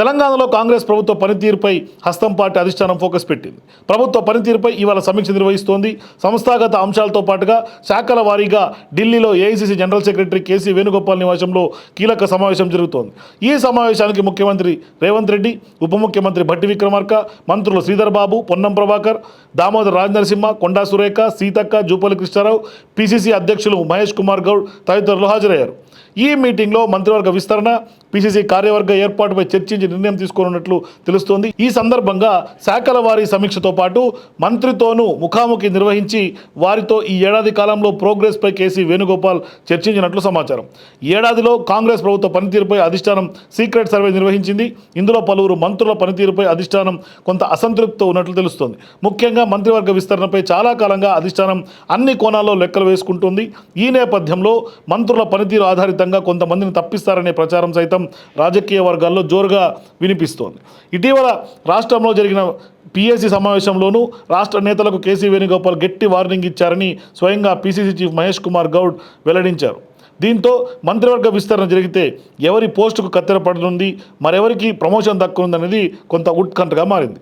తెలంగాణలో కాంగ్రెస్ ప్రభుత్వ పనితీరుపై హస్తం పార్టీ అధిష్టానం ఫోకస్ పెట్టింది. ప్రభుత్వ పనితీరుపై ఇవాళ సమీక్ష నిర్వహిస్తోంది. సంస్థాగత అంశాలతో పాటుగా శాఖల వారీగా ఢిల్లీలో AICC general secretary KC Venugopal నివాసంలో కీలక సమావేశం జరుగుతోంది. ఈ సమావేశానికి ముఖ్యమంత్రి రేవంత్ రెడ్డి ఉప ముఖ్యమంత్రి భట్టి విక్రమార్క మంత్రులు శ్రీధర్ బాబు పొన్నం ప్రభాకర్ దామోదర్ రాజనరసింహ కొండా సురేఖ సీతక్క జూపల్లి కృష్ణారావు పిసిసి అధ్యక్షులు మహేష్ కుమార్ గౌడ్ తదితరులు హాజరయ్యారు. ఈ మీటింగ్లో మంత్రివర్గ విస్తరణ పిసిసి కార్యవర్గ ఏర్పాటుపై చర్చించి నిర్ణయం తీసుకోనున్నట్లు తెలుస్తోంది. ఈ సందర్భంగా శాఖల వారి సమీక్షతో పాటు మంత్రితోనూ ముఖాముఖి నిర్వహించి వారితో ఈ ఏడాది కాలంలో ప్రోగ్రెస్పై కేసీ వేణుగోపాల్ చర్చించినట్లు సమాచారం. ఏడాదిలో కాంగ్రెస్ ప్రభుత్వ పనితీరుపై అధిష్టానం సీక్రెట్ సర్వే నిర్వహించింది. ఇందులో పలువురు మంత్రుల పనితీరుపై అధిష్టానం కొంత అసంతృప్తితో ఉన్నట్లు తెలుస్తోంది. ముఖ్యంగా మంత్రివర్గ విస్తరణపై చాలా కాలంగా అధిష్టానం అన్ని కోణాల్లో లెక్కలు వేసుకుంటుంది. ఈ నేపథ్యంలో మంత్రుల పనితీరు ఆధారితంగా కొంతమందిని తప్పిస్తారనే ప్రచారం సైతం రాజకీయ వర్గాల్లో జోరుగా వినిపిస్తోంది. ఇటీవల రాష్ట్రంలో జరిగిన పిఎస్సి సమావేశంలోనూ రాష్ట్ర నేతలకు కేసీ వేణుగోపాల్ గట్టి వార్నింగ్ ఇచ్చారని స్వయంగా పిసిసి చీఫ్ మహేష్ కుమార్ గౌడ్ వెల్లడించారు. దీంతో మంత్రివర్గ విస్తరణ జరిగితే ఎవరి పోస్టుకు కత్తెర పడుతుంది మరెవరికి ప్రమోషన్ దక్కనుందనేది కొంత ఉత్కంఠగా మారింది.